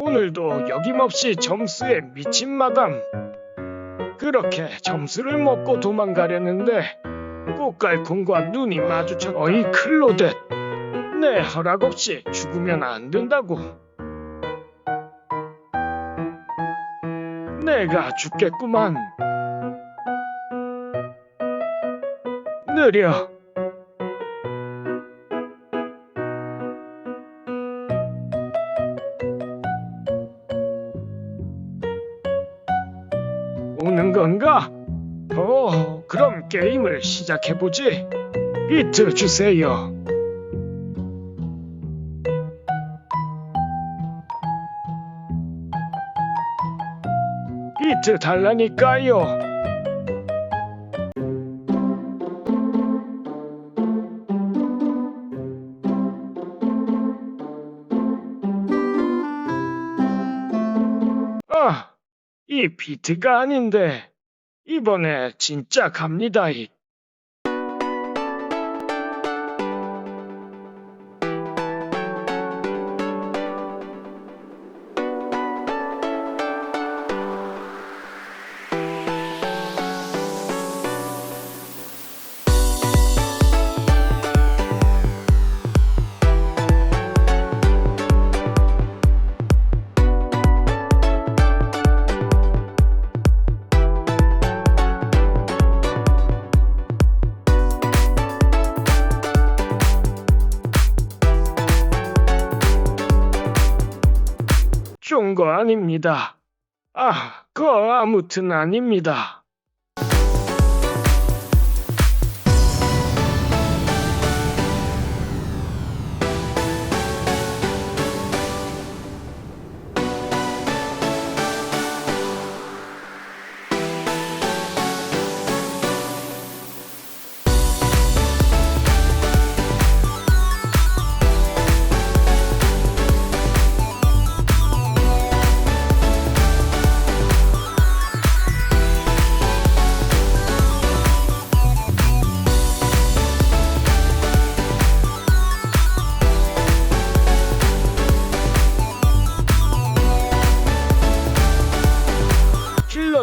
오늘도 여김없이 점수에 미친 마담. 그렇게 점수를 먹고 도망가려는데 꽃갈콘과 눈이 마주쳐 어이 클로댓. 내 허락 없이 죽으면 안 된다고. 내가 죽겠구만. 느려. 오는 건가? 어, 그럼 게임을 시작해보지. 비트 주세요. 비트 달라니까요. 이 비트가 아닌데 이번에 진짜 갑니다. 이. 좀거 아닙니다. 아, 그거 아무튼 아닙니다.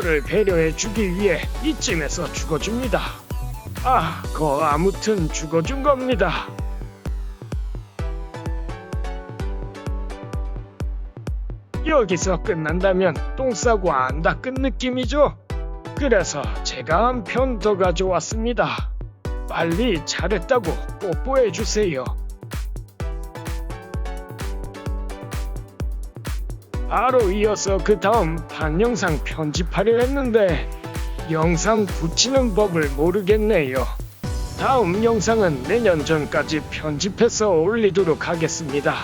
킬러를 배려해 주기 위해 이쯤에서 죽어줍니다. 아, 거 아무튼 죽어준 겁니다. 여기서 끝난다면 똥 싸고 안 닦은 느낌이죠? 그래서 제가 한 편 더 가져왔습니다. 빨리 잘했다고 뽀뽀해 주세요. 바로 이어서 그 다음 반 영상 편집하려 했는데 영상 붙이는 법을 모르겠네요. 다음 영상은 내년 전까지 편집해서 올리도록 하겠습니다.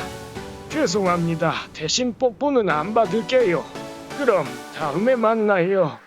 죄송합니다. 대신 뽀뽀는 안 받을게요. 그럼 다음에 만나요.